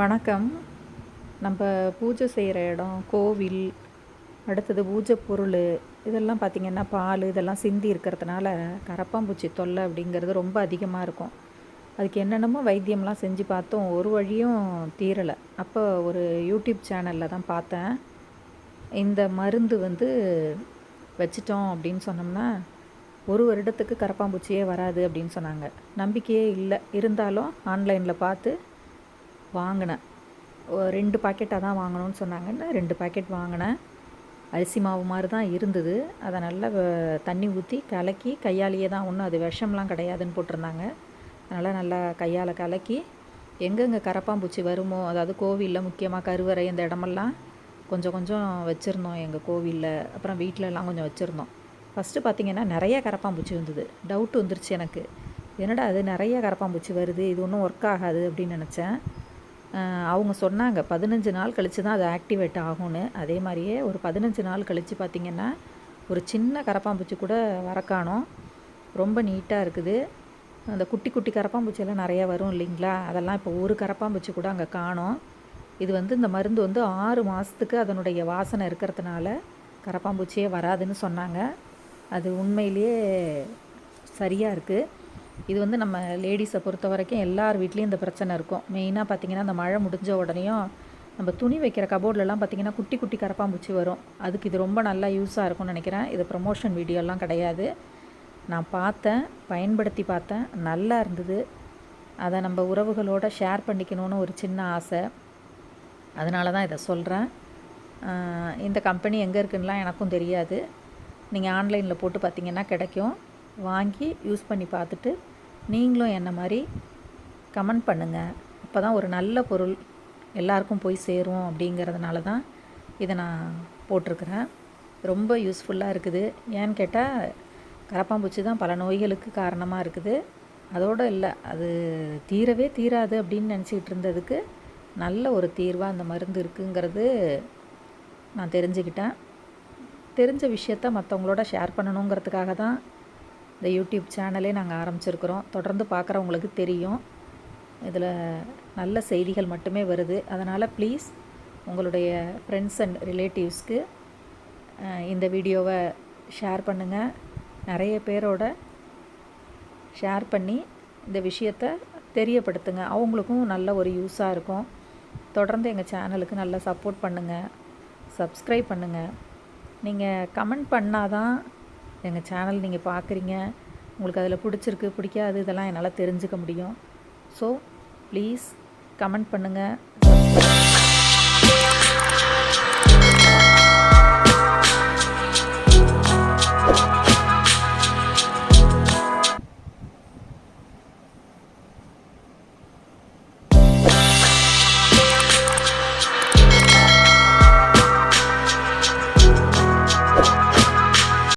வணக்கம். நம்ம பூஜை செய்கிற இடம் கோவில் அடுத்தது பூஜை பொருள் இதெல்லாம் பார்த்திங்கன்னா பால் இதெல்லாம் சிந்தி இருக்கிறதுனால கரப்பாம்பூச்சி தொல்லை அப்படிங்கிறது ரொம்ப அதிகமாக இருக்கும். அதுக்கு என்னென்னமோ வைத்தியம்லாம் செஞ்சு பார்த்தோம். ஒரு வழியும் தீரலை. அப்போ ஒரு யூடியூப் சேனலில் தான் பார்த்தேன். இந்த மருந்து வந்து வச்சிட்டோம் அப்படின்னு சொன்னோம்னா ஒரு வருடத்துக்கு கரப்பாம்பூச்சியே வராது அப்படின்னு சொன்னாங்க. நம்பிக்கையே இல்லை. இருந்தாலும் ஆன்லைனில் பார்த்து வாங்கினேன். ரெண்டு பாக்கெட்டாக தான் வாங்கணும்னு சொன்னாங்கன்னு ரெண்டு பாக்கெட் வாங்கினேன். அரிசி மாவு மாதிரி தான் இருந்தது. அதை நல்லா தண்ணி ஊற்றி கலக்கி கையாலேயே தான் ஒன்றும் அது விஷம்லாம் கிடையாதுன்னு போட்டிருந்தாங்க. அதனால் நல்லா கையால் கலக்கி எங்கெங்கே கரப்பாம்பூச்சி வருமோ அதாவது கோவிலில் முக்கியமாக கருவறை இந்த இடமெல்லாம் கொஞ்சம் கொஞ்சம் வச்சுருந்தோம் எங்கள் கோவிலில். அப்புறம் வீட்டிலலாம் கொஞ்சம் வச்சுருந்தோம். ஃபஸ்ட்டு பார்த்திங்கன்னா நிறைய கரப்பாம்பூச்சி வந்தது டவுட் வந்துருச்சு எனக்கு. என்னடா அது நிறைய கரப்பாம்பூச்சி வருது இது ஒன்றும் ஒர்க் ஆகாது அப்படின்னு நினச்சேன். அவங்க சொன்னாங்க பதினஞ்சு நாள் கழித்து தான் அது ஆக்டிவேட் ஆகும்னு. அதே மாதிரியே ஒரு பதினஞ்சு நாள் கழித்து பார்த்திங்கன்னா ஒரு சின்ன கரப்பாம்பூச்சி கூட வர காணோம். ரொம்ப நீட்டாக இருக்குது. அந்த குட்டி குட்டி கரப்பாம்பூச்சியெல்லாம் நிறையா வரும் இல்லைங்களா? அதெல்லாம் இப்போ ஒரு கரப்பாம்பூச்சி கூட அங்கே காணோம். இது வந்து இந்த மருந்து வந்து ஆறு மாதத்துக்கு அதனுடைய வாசனை இருக்கிறதுனால கரப்பாம்பூச்சியே வராதுன்னு சொன்னாங்க. அது உண்மையிலேயே சரியாக இருக்குது இது வந்து நம்ம லேடிஸை பொறுத்த வரைக்கும் எல்லார் வீட்லேயும் இந்த பிரச்சனை இருக்கும். மெயினாக பார்த்தீங்கன்னா இந்த மழை முடிஞ்ச உடனேயும் நம்ம துணி வைக்கிற கபோர்ட்லலாம் பார்த்தீங்கன்னா குட்டி குட்டி கரப்பாம்பூச்சி வரும். அதுக்கு இது ரொம்ப நல்லா யூஸாக இருக்கும்னு நினைக்கிறேன். இது ப்ரமோஷன் வீடியோலாம் கிடையாது. நான் பார்த்தேன் பயன்படுத்தி பார்த்தேன். நல்லா இருந்தது. அதை நம்ம உறவுகளோட ஷேர் பண்ணிக்கணும்னு ஒரு சின்ன ஆசை. அதனால தான் இதை சொல்கிறேன் இந்த கம்பெனி எங்கே இருக்குன்னுலாம் எனக்கும் தெரியாது. நீங்கள் ஆன்லைனில் போட்டு பார்த்தீங்கன்னா கிடைக்கும். வாங்கி யூஸ் பண்ணி பார்த்துட்டு நீங்களும் என்ன மாதிரி கமெண்ட் பண்ணுங்கள் அப்போ தான் ஒரு நல்ல பொருள் எல்லாருக்கும் போய் சேரும் அப்படிங்கிறதுனால தான் இதை நான் போட்டிருக்கிறேன். ரொம்ப யூஸ்ஃபுல்லாக இருக்குது. ஏன்னு கேட்டால் கரப்பாம்பூச்சி தான் பல நோய்களுக்கு காரணமாக இருக்குது. அதோடு இல்லை அது தீரவே தீராது அப்படின்னு நினச்சிக்கிட்டு இருந்ததுக்கு நல்ல ஒரு தீர்வாக அந்த மருந்து இருக்குங்கிறது நான் தெரிஞ்சுக்கிட்டேன். தெரிஞ்ச விஷயத்த மற்றவங்களோட ஷேர் பண்ணணுங்கிறதுக்காக தான் இந்த யூடியூப் சேனலே நாங்கள் ஆரம்பிச்சிருக்கிறோம். தொடர்ந்து பார்க்குறவங்களுக்கு தெரியும். இதில் நல்ல செய்திகள் மட்டுமே வருது. அதனால் ப்ளீஸ் உங்களுடைய ஃப்ரெண்ட்ஸ் அண்ட் ரிலேட்டிவ்ஸ்க்கு இந்த வீடியோவை ஷேர் பண்ணுங்கள் நிறைய பேரோட ஷேர் பண்ணி இந்த விஷயத்த தெரியப்படுத்துங்க. அவங்களுக்கும் நல்ல ஒரு யூஸாக இருக்கும். தொடர்ந்து எங்கள் சேனலுக்கு நல்லா சப்போர்ட் பண்ணுங்கள் சப்ஸ்கிரைப் பண்ணுங்கள் நீங்கள் கமெண்ட் பண்ணாதான் எங்கள் சேனல் நீங்கள் பார்க்குறீங்க உங்களுக்கு அதில் பிடிச்சிருக்கு பிடிக்காது இதெல்லாம் என்னால் தெரிஞ்சுக்க முடியும். ஸோ ப்ளீஸ் கமெண்ட் பண்ணுங்கள்